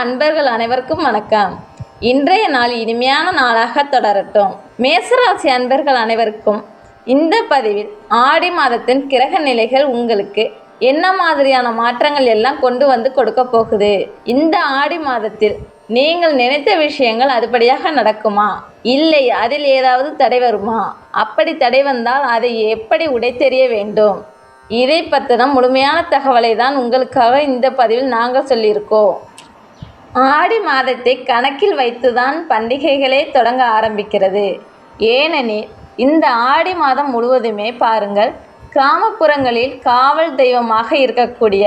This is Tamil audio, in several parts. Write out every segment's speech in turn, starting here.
அன்பர்கள் அனைவருக்கும் வணக்கம். இன்றைய நாள் இனிமையான நாளாக தொடரட்டும். மேசராசி அன்பர்கள் அனைவருக்கும் இந்த பதிவில் ஆடி மாதத்தின் கிரக நிலைகள் உங்களுக்கு என்ன மாதிரியான மாற்றங்கள் எல்லாம் கொண்டு வந்து கொடுக்க போகுது? இந்த ஆடி மாதத்தில் நீங்கள் நினைத்த விஷயங்கள் அதுபடியாக நடக்குமா? இல்லை அதில் ஏதாவது தடை வருமா? அப்படி தடை வந்தால் அதை எப்படி உடைத்தெறிய வேண்டும்? இதை பற்றின முழுமையான தகவலை தான் உங்களுக்காக இந்த பதிவில் நாங்கள் சொல்லியிருக்கோம். ஆடி மாதத்தை கணக்கில் வைத்துதான் பண்டிகைகளே தொடங்க ஆரம்பிக்கிறது. ஏனெனில் இந்த ஆடி மாதம் முழுவதுமே பாருங்கள் கிராமப்புறங்களில் காவல் தெய்வமாக இருக்கக்கூடிய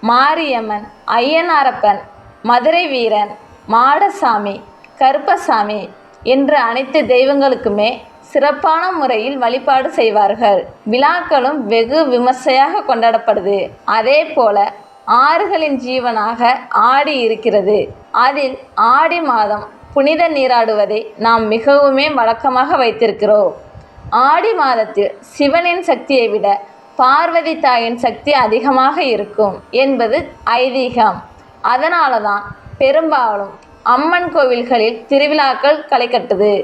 மாரியம்மன் ஐயனாரப்பன் மதுரை வீரன் மாடசாமி கருப்பசாமி என்று அனைத்து தெய்வங்களுக்குமே சிறப்பான முறையில் வழிபாடு செய்வார்கள். விழாக்களும் வெகு விமர்சையாக கொண்டாடப்படுது. அதே போல ஆறுகளின் ஜீவனாக ஆடி இருக்கிறது. அதில் ஆடி மாதம் புனித நீராடுவதை நாம் மிகவுமே வழக்கமாக வைத்திருக்கிறோம். ஆடி மாதத்தில் சிவனின் சக்தியை விட பார்வதி தாயின் சக்தி அதிகமாக இருக்கும் என்பது ஐதீகம். அதனால தான் பெரும்பாலும் அம்மன் கோவில்களில் திருவிழாக்கள் களைக்கட்டுது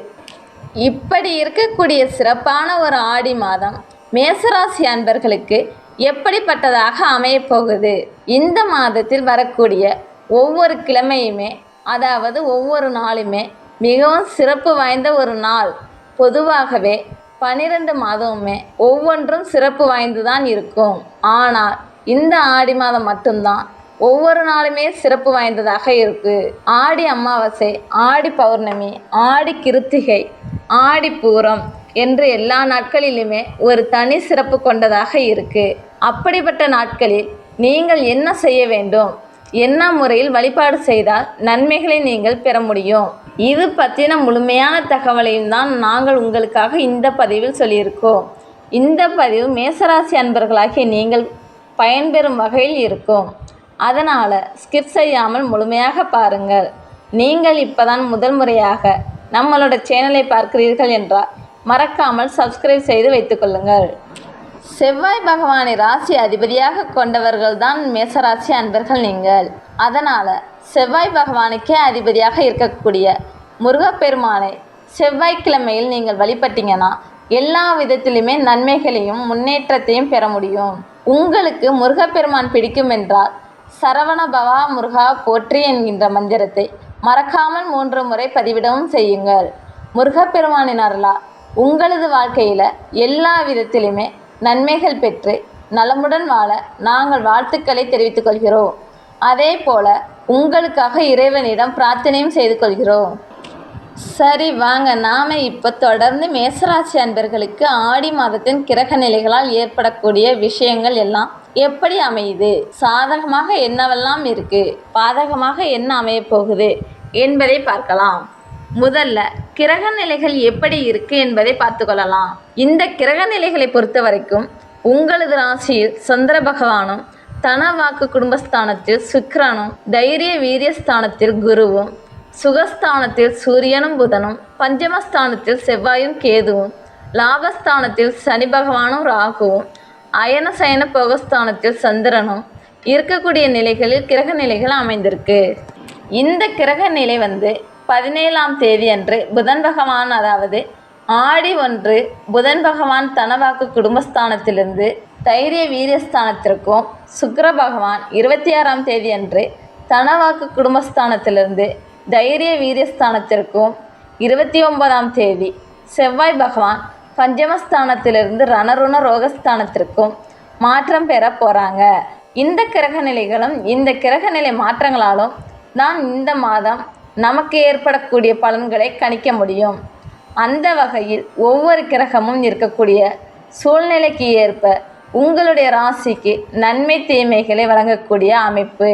இப்படி இருக்கக்கூடிய சிறப்பான ஒரு ஆடி மாதம் மேசராசி அன்பர்களுக்கு எப்படிப்பட்டதாக அமையப் போகுது இந்த மாதத்தில் வரக்கூடிய ஒவ்வொரு கிழமையுமே அதாவது ஒவ்வொரு நாளுமே மிகவும் சிறப்பு வாய்ந்த ஒரு நாள். பொதுவாகவே பனிரெண்டு மாதமுமே ஒவ்வொன்றும் சிறப்பு வாய்ந்து தான் இருக்கும். ஆனால் இந்த ஆடி மாதம் மட்டும்தான் ஒவ்வொரு நாளுமே சிறப்பு வாய்ந்ததாக இருக்கு. ஆடி அமாவாசை ஆடி பௌர்ணமி ஆடி கிருத்திகை ஆடி பூரம் என்று எல்லா நாட்களிலுமே ஒரு தனி சிறப்பு கொண்டதாக இருக்கு. அப்படிப்பட்ட நாட்களில் நீங்கள் என்ன செய்ய வேண்டும்? என்ன முறையில் வழிபாடு செய்தால் நன்மைகளை நீங்கள் பெற முடியும்? இது பற்றின முழுமையான தகவலையும் தான் நாங்கள் உங்களுக்காக இந்த பதிவில் சொல்லியிருக்கோம். இந்த பதிவு மேசராசி அன்பர்களாகிய நீங்கள் பயன்பெறும் வகையில் இருக்கும். அதனால் ஸ்கிப் செய்யாமல் முழுமையாக பாருங்கள். நீங்கள் இப்போதான் முதல் முறையாக நம்மளோட சேனலை பார்க்கிறீர்கள் என்றால் மறக்காமல் சப்ஸ்கிரைப் செய்து வைத்துக்கொள்ளுங்கள் செவ்வாய் பகவானை ராசி அதிபதியாக கொண்டவர்கள் தான் மேசராசி அன்பர்கள் நீங்கள். அதனால் செவ்வாய் பகவானுக்கே அதிபதியாக இருக்கக்கூடிய முருகப்பெருமானை செவ்வாய்க்கிழமையில் நீங்கள் வழிபட்டீங்கன்னா எல்லா விதத்திலுமே நன்மைகளையும் முன்னேற்றத்தையும் பெற முடியும். உங்களுக்கு முருகப்பெருமான் பிடிக்கும் என்றால் சரவண பவா முருகா போற்றி என்கின்ற மந்திரத்தை மறக்காமல் மூன்று முறை பதிவிடவும் செய்யுங்கள். முருகப்பெருமானின் அருளா உங்களது வாழ்க்கையில் எல்லா விதத்திலுமே நன்மைகள் பெற்று நலமுடன் வாழ நாங்கள் வாழ்த்துக்களை தெரிவித்துக் கொள்கிறோம். அதே போல உங்களுக்காக இறைவனிடம் பிரார்த்தனையும் செய்து கொள்கிறோம். சரி வாங்க. நாம் இப்போ தொடர்ந்து மேசராசி அன்பர்களுக்கு ஆடி மாதத்தின் கிரக நிலைகளால் ஏற்படக்கூடிய விஷயங்கள் எல்லாம் எப்படி அமையுது? சாதகமாக என்னவெல்லாம் இருக்கு? பாதகமாக என்ன அமையப் போகுது? என்பதை பார்க்கலாம். முதல்ல கிரக நிலைகள் எப்படி இருக்கு என்பதை பார்த்து கொள்ளலாம் இந்த கிரக நிலைகளை பொறுத்த வரைக்கும் உங்களது ராசியில் சந்திர பகவானும் தனவாக்கு குடும்பஸ்தானத்தில் சுக்கிரனும் தைரிய வீரியஸ்தானத்தில் குருவும் சுகஸ்தானத்தில் சூரியனும் புதனும் பஞ்சமஸ்தானத்தில் செவ்வாயும் கேதுவும் லாபஸ்தானத்தில் சனி பகவானும் ராகுவும் அயன சயன போகஸ்தானத்தில் சந்திரனும் இருக்கக்கூடிய நிலைகளில் கிரக நிலைகள் அமைந்திருக்கு. இந்த கிரக நிலை வந்து பதினேழாம் தேதி அன்று புதன் பகவான் அதாவது ஆடி ஒன்று புதன் பகவான் தனவாக்கு குடும்பஸ்தானத்திலிருந்து தைரிய வீரியஸ்தானத்திற்கும் சுக்கர பகவான் இருபத்தி ஆறாம் தேதி அன்று தனவாக்கு குடும்பஸ்தானத்திலிருந்து தைரிய வீரியஸ்தானத்திற்கும் இருபத்தி ஒன்பதாம் தேதி செவ்வாய் பகவான் பஞ்சமஸ்தானத்திலிருந்து ரணருண ரோகஸ்தானத்திற்கும் மாற்றம் பெற போகிறாங்க இந்த கிரக நிலைகளும் இந்த கிரக நிலை மாற்றங்களாலும் தான் இந்த மாதம் நமக்கு ஏற்படக்கூடிய பலன்களை கணிக்க முடியும். அந்த வகையில் ஒவ்வொரு கிரகமும் இருக்கக்கூடிய சூழ்நிலைக்கு ஏற்ப உங்களுடைய ராசிக்கு நன்மை தீமைகளை வழங்கக்கூடிய அமைப்பு.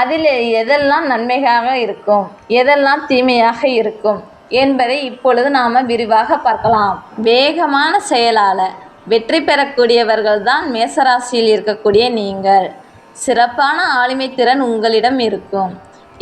அதில் எதெல்லாம் நன்மையாக இருக்கும் எதெல்லாம் தீமையாக இருக்கும் என்பதை இப்பொழுது நாம் விரிவாக பார்க்கலாம். வேகமான செயலால் வெற்றி பெறக்கூடியவர்கள் தான் மேசராசியில் இருக்கக்கூடிய நீங்கள். சிறப்பான ஆளுமை திறன் உங்களிடம் இருக்கும்.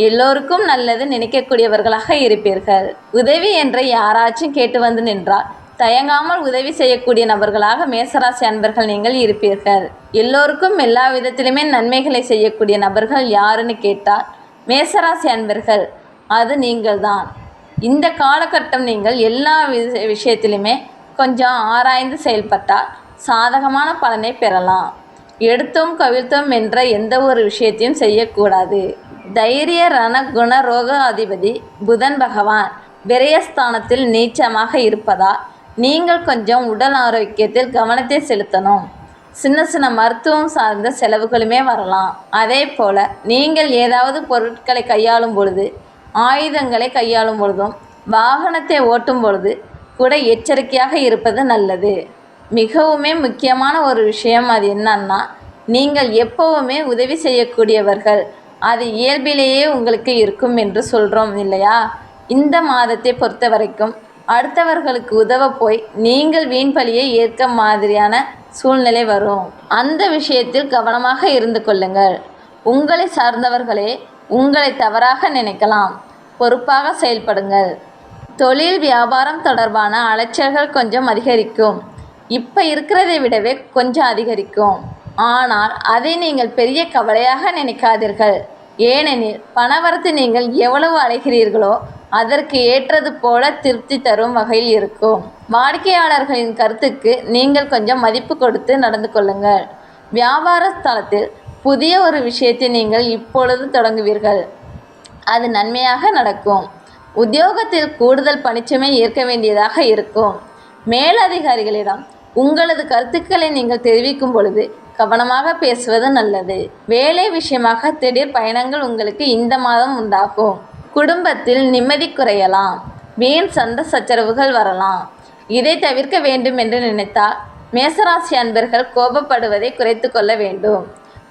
எல்லோருக்கும் நல்லது நினைக்கக்கூடியவர்களாக இருப்பீர்கள். உதவி என்று யாராச்சும் கேட்டு வந்து நின்றால் தயங்காமல் உதவி செய்யக்கூடிய நபர்களாக மேசராசி அன்பர்கள் நீங்கள் இருப்பீர்கள். எல்லோருக்கும் எல்லா விதத்திலுமே நன்மைகளை செய்யக்கூடிய நபர்கள் யாருன்னு கேட்டால் மேசராசி அன்பர்கள் அது நீங்கள்தான். இந்த காலகட்டம் நீங்கள் எல்லா விஷயத்திலுமே கொஞ்சம் ஆராய்ந்து செயல்பட்டால் சாதகமான பலனை பெறலாம். எடுத்தோம் கவிழ்த்தோம் என்ற எந்த ஒரு விஷயத்தையும் செய்யக்கூடாது. தைரிய ரண குண ரோக அதிபதி புதன் பகவான் விரயஸ்தானத்தில் நீச்சமாக இருப்பதால் நீங்கள் கொஞ்சம் உடல் ஆரோக்கியத்தில் கவனத்தை செலுத்தணும். சின்ன சின்ன மருத்துவம் சார்ந்த செலவுகளுமே வரலாம். அதே போல் நீங்கள் ஏதாவது பொருட்களை கையாளும் பொழுது ஆயுதங்களை கையாளும் பொழுதும் வாகனத்தை ஓட்டும் பொழுது கூட எச்சரிக்கையாக இருப்பது நல்லது. மிகவுமே முக்கியமான ஒரு விஷயம் அது என்னன்னா நீங்கள் எப்போவுமே உதவி செய்யக்கூடியவர்கள் அது இயல்பிலேயே உங்களுக்கு இருக்கும் என்று சொல்கிறோம் இல்லையா? இந்த மாதத்தை பொறுத்த வரைக்கும் அடுத்தவர்களுக்கு உதவ போய் நீங்கள் வீண் பழியை ஏற்க மாதிரியான சூழ்நிலை வரும். அந்த விஷயத்தில் கவனமாக இருந்து கொள்ளுங்கள். உங்களை சார்ந்தவர்களே உங்களை தவறாக நினைக்கலாம். பொறுப்பாக செயல்படுங்கள். தொழில் வியாபாரம் தொடர்பான அலைச்சல்கள் கொஞ்சம் அதிகரிக்கும். இப்போ இருக்கிறதை விடவே கொஞ்சம் அதிகரிக்கும். ஆனால் அதை நீங்கள் பெரிய கவலையாக நினைக்காதீர்கள். ஏனெனில் பணவரத்து நீங்கள் எவ்வளவு அடைகிறீர்களோ அதற்கு ஏற்றது போல திருப்தி தரும் வகையில் இருக்கும். வாடிக்கையாளர்களின் கருத்துக்கு நீங்கள் கொஞ்சம் மதிப்பு கொடுத்து நடந்து கொள்ளுங்கள். வியாபார ஸ்தலத்தில் புதிய ஒரு விஷயத்தை நீங்கள் இப்பொழுது தொடங்குவீர்கள். அது நன்மையாக நடக்கும். உத்தியோகத்தில் கூடுதல் பணிச்சுமை ஏற்க வேண்டியதாக இருக்கும். மேலதிகாரிகளிடம் உங்களது கருத்துக்களை நீங்கள் தெரிவிக்கும் பொழுது கவனமாக பேசுவது நல்லது. வேலை விஷயமாக திடீர் பயணங்கள் உங்களுக்கு இந்த மாதம் உண்டாகும். குடும்பத்தில் நிம்மதி குறையலாம். வீண் சந்த சச்சரவுகள் வரலாம். இதை தவிர்க்க வேண்டும் என்று நினைத்தால் மேசராசி அன்பர்கள் கோபப்படுவதை குறைத்து கொள்ள வேண்டும்.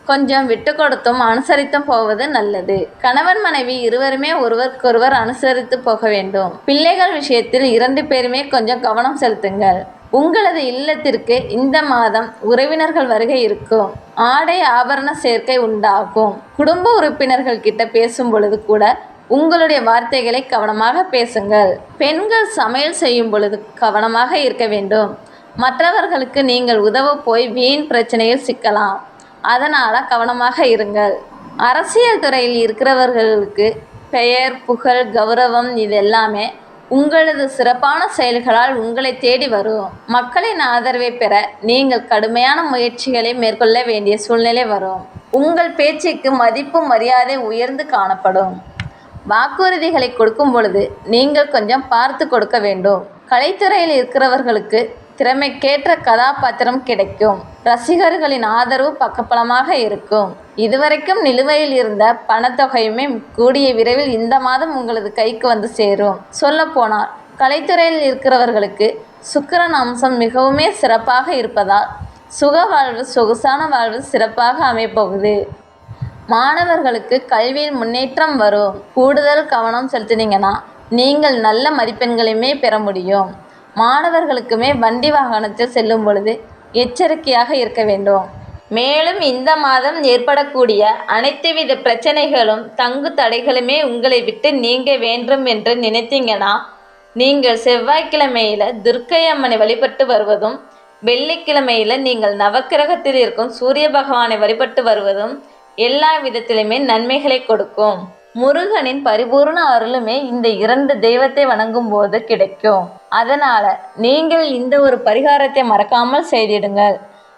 கொஞ்சம் விட்டு கொடுத்தும் அனுசரித்தும் போவது நல்லது. கணவன் மனைவி இருவருமே ஒருவருக்கொருவர் அனுசரித்து போக வேண்டும். பிள்ளைகள் விஷயத்தில் இரண்டு பேருமே கொஞ்சம் கவனம் செலுத்துங்கள். உங்களது இல்லத்திற்கு இந்த மாதம் உறவினர்கள் வருகை இருக்கும். ஆடை ஆபரண சேர்க்கை உண்டாகும். குடும்ப உறுப்பினர்கள் கிட்ட பேசும் பொழுது கூட உங்களுடைய வார்த்தைகளை கவனமாக பேசுங்கள். பெண்கள் சமையல் செய்யும் பொழுது கவனமாக இருக்க வேண்டும். மற்றவர்களுக்கு நீங்கள் உதவ போய் வீண் பிரச்சனையில் சிக்கலாம். அதனால் கவனமாக இருங்கள். அரசியல் துறையில் இருக்கிறவர்களுக்கு பெயர் புகழ் கௌரவம் இது எல்லாமே உங்களது சிறப்பான செயல்களால் உங்களை தேடி வரும். மக்களின் ஆதரவை பெற நீங்கள் கடுமையான முயற்சிகளை மேற்கொள்ள வேண்டிய சூழ்நிலை வரும். உங்கள் பேச்சுக்கு மதிப்பு மரியாதை உயர்ந்து காணப்படும். வாக்குறுதிகளை கொடுக்கும் பொழுது நீங்கள் கொஞ்சம் பார்த்து கொடுக்க வேண்டும். கலைத்துறையில் இருக்கிறவர்களுக்கு திறமைக்கேற்ற கதாபாத்திரம் கிடைக்கும். ரசிகர்களின் ஆதரவு பக்கபலமாக இருக்கும். இதுவரைக்கும் நிலுவையில் இருந்த பணத்தொகையுமே கூடிய விரைவில் இந்த மாதம் உங்களது கைக்கு வந்து சேரும். சொல்லப்போனால் கலைத்துறையில் இருக்கிறவர்களுக்கு சுக்கிரன் அம்சம் மிகவுமே சிறப்பாக இருப்பதால் சுக வாழ்வு சொகுசான வாழ்வு சிறப்பாக அமைப்போகுது மாணவர்களுக்கு கல்வியில் முன்னேற்றம் வரும். கூடுதல் கவனம் செலுத்தினீங்கன்னா நீங்கள் நல்ல மதிப்பெண்களையுமே பெற முடியும். மாணவர்களுக்குமே வண்டி வாகனத்தில் செல்லும் பொழுது எச்சரிக்கையாக இருக்க வேண்டும். மேலும் இந்த மாதம் ஏற்படக்கூடிய அனைத்து வித பிரச்சனைகளும் தங்கு தடைகளுமே உங்களை விட்டு நீங்க வேண்டும் என்று நினைத்தீங்கன்னா நீங்கள் செவ்வாய்க்கிழமையில துர்க்கை அம்மனை வழிபட்டு வருவதும் வெள்ளிக்கிழமையில நீங்கள் நவக்கிரகத்தில் இருக்கும் சூரிய பகவானை வழிபட்டு வருவதும் எல்லா விதத்திலுமே நன்மைகளை கொடுக்கும். முருகனின் பரிபூர்ண அருளுமே இந்த இரண்டு தெய்வத்தை வணங்கும் போது கிடைக்கும். அதனால நீங்கள் இந்த ஒரு பரிகாரத்தை மறக்காமல் செய்திடுங்கள்.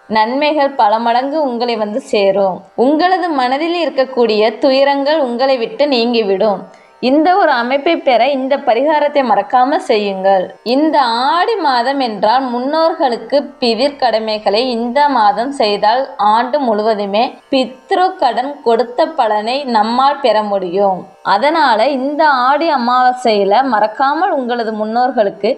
நன்மைகள் பல மடங்கு உங்களை வந்து சேரும். உங்களது மனதில் இருக்கக்கூடிய துயரங்கள் உங்களை விட்டு நீங்கிவிடும். இந்த ஒரு அமைப்பை பெற இந்த பரிகாரத்தை மறக்காமல் செய்யுங்கள். இந்த ஆடி மாதம் என்றால் முன்னோர்களுக்கு பிதிர் கடமைகளை இந்த மாதம் செய்தால் ஆண்டு முழுவதுமே பித்ரு கடன் கொடுத்த பலனை நம்மால் பெற முடியும். அதனால இந்த ஆடி அமாவாசையில மறக்காமல் உங்களது முன்னோர்களுக்கு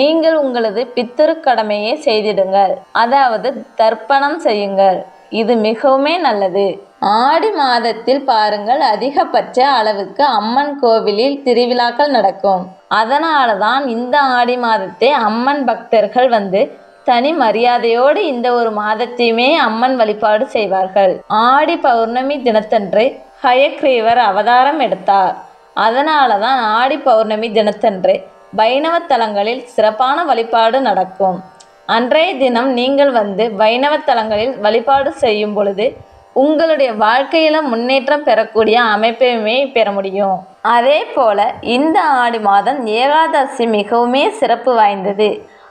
நீங்கள் உங்களது பித்திரு கடமையை செய்திடுங்கள். அதாவது தர்ப்பணம் செய்யுங்கள். இது மிகவுமே நல்லது. ஆடி மாதத்தில் பாருங்கள் அதிகபட்ச அளவுக்கு அம்மன் கோவிலில் திருவிழாக்கள் நடக்கும். அதனால தான் இந்த ஆடி மாதத்தை அம்மன் பக்தர்கள் வந்து தனி மரியாதையோடு இந்த ஒரு மாதத்தையுமே அம்மன் வழிபாடு செய்வார்கள். ஆடி பௌர்ணமி தினத்தன்று ஹயக்ரீவர் அவதாரம் எடுத்தார். அதனால தான் ஆடி பௌர்ணமி தினத்தன்று வைணவ தலங்களில் சிறப்பான வழிபாடு நடக்கும். அன்றைய தினம் நீங்கள் வந்து வைணவ தலங்களில் வழிபாடு செய்யும் பொழுது உங்களுடைய வாழ்க்கையில முன்னேற்றம் பெறக்கூடிய அமைப்பையுமே பெற முடியும். அதே போல இந்த ஆடி மாதம் ஏகாதசி மிகவுமே சிறப்பு வாய்ந்தது.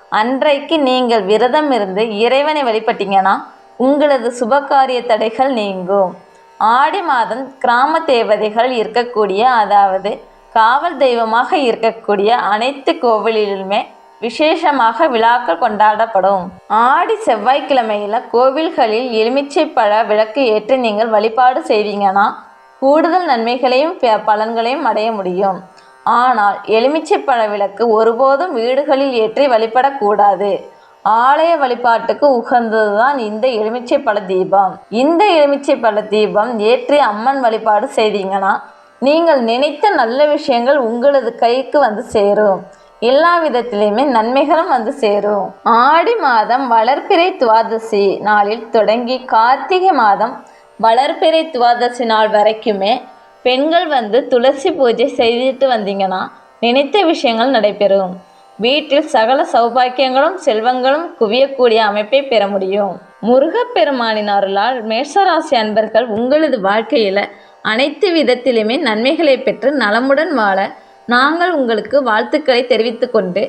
அன்றைக்கு நீங்கள் விரதம் இருந்து இறைவனை வழிபட்டீங்கன்னா உங்களது சுபகாரிய தடைகள் நீங்கும். ஆடி மாதம் கிராம தேவதைகள் இருக்கக்கூடிய அதாவது காவல் தெய்வமாக இருக்கக்கூடிய அனைத்து கோவிலிலுமே விசேஷமாக விழாக்கள் கொண்டாடப்படும். ஆடி செவ்வாய்க்கிழமையில கோவில்களில் எலுமிச்சை பழ விளக்கு ஏற்றி நீங்கள் வழிபாடு செய்தீங்கன்னா கூடுதல் நன்மைகளையும் ப- பலன்களையும் அடைய முடியும். ஆனால் எலுமிச்சை பழ விளக்கு ஒருபோதும் வீடுகளில் ஏற்றி வழிபடக்கூடாது. ஆலய வழிபாட்டுக்கு உகந்ததுதான் இந்த எலுமிச்சை பழ தீபம். இந்த எலுமிச்சை பழ தீபம் ஏற்றி அம்மன் வழிபாடு செய்தீங்கன்னா நீங்கள் நினைத்த நல்ல விஷயங்கள் உங்களது கைக்கு வந்து சேரும். எல்லா விதத்திலையுமே நன்மைகளும் வந்து சேரும். ஆடி மாதம் வளர்பிறை துவாதசி நாளில் தொடங்கி கார்த்திகை மாதம் வளர்பிறை துவாதசி நாள் வரைக்குமே பெண்கள் வந்து துளசி பூஜை செய்துட்டு வந்தீங்கன்னா நினைத்த விஷயங்கள் நடைபெறும். வீட்டில் சகல சௌபாக்கியங்களும் செல்வங்களும் குவியக்கூடிய அமைப்பை பெற முடியும். முருகப்பெருமானின் அருளால் மேஷராசி அன்பர்கள் உங்களது வாழ்க்கையில் அனைத்து விதத்திலுமே நன்மைகளை பெற்று நலமுடன் வாழ நாங்கள் உங்களுக்கு வாழ்த்துக்களை தெரிவித்துக்கொண்டு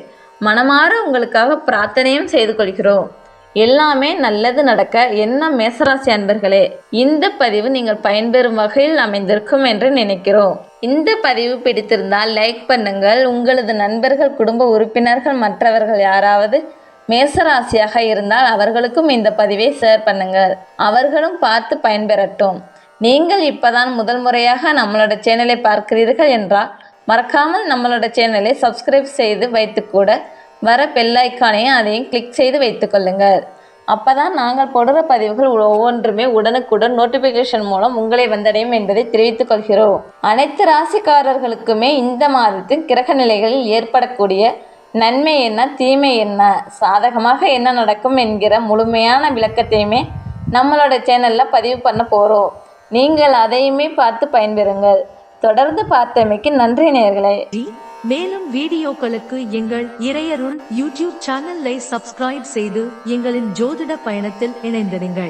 மனமாற உங்களுக்காக பிரார்த்தனையும் செய்து கொள்கிறோம். எல்லாமே நல்லது நடக்க என்ன மேசராசி அன்பர்களே இந்த பதிவு நீங்கள் பயன்பெறும் வகையில் அமைந்திருக்கும் என்று நினைக்கிறோம். இந்த பதிவு பிடித்திருந்தால் லைக் பண்ணுங்கள். உங்களது நண்பர்கள் குடும்ப உறுப்பினர்கள் மற்றவர்கள் யாராவது மேசராசியாக இருந்தால் அவர்களுக்கும் இந்த பதிவை ஷேர் பண்ணுங்கள். அவர்களும் பார்த்து பயன்பெறட்டும். நீங்கள் இப்போதான் முதல் முறையாக நம்மளோட சேனலை பார்க்கிறீர்கள் என்றால் மறக்காமல் நம்மளோட சேனலை சப்ஸ்கிரைப் செய்து வைத்துக்கூட வர பெல்லைக்கானையும் அதையும் கிளிக் செய்து வைத்துக்கொள்ளுங்கள் அப்பதான் நாங்கள் போடுற பதிவுகள் ஒவ்வொன்றுமே உடனுக்குடன் நோட்டிஃபிகேஷன் மூலம் உங்களை வந்தடையும் என்பதை தெரிவித்துக் கொள்கிறோம். அனைத்து ராசிக்காரர்களுக்குமே இந்த மாதத்தின் கிரக நிலைகளில் ஏற்படக்கூடிய நன்மை என்ன தீமை என்ன சாதகமாக என்ன நடக்கும் என்கிற முழுமையான விளக்கத்தையுமே நம்மளோட சேனலில் பதிவு பண்ண போகிறோம் நீங்கள் அதையுமே பார்த்து பயன்பெறுங்கள். தொடர்ந்து பார்த்தமைக்கு நன்றி நேர்களே மேலும் வீடியோக்களுக்கு எங்கள் இறையருள் யூடியூப் சேனலை சப்ஸ்கிரைப் செய்து எங்களின் ஜோதிட பயணத்தில் இணைந்திருங்கள்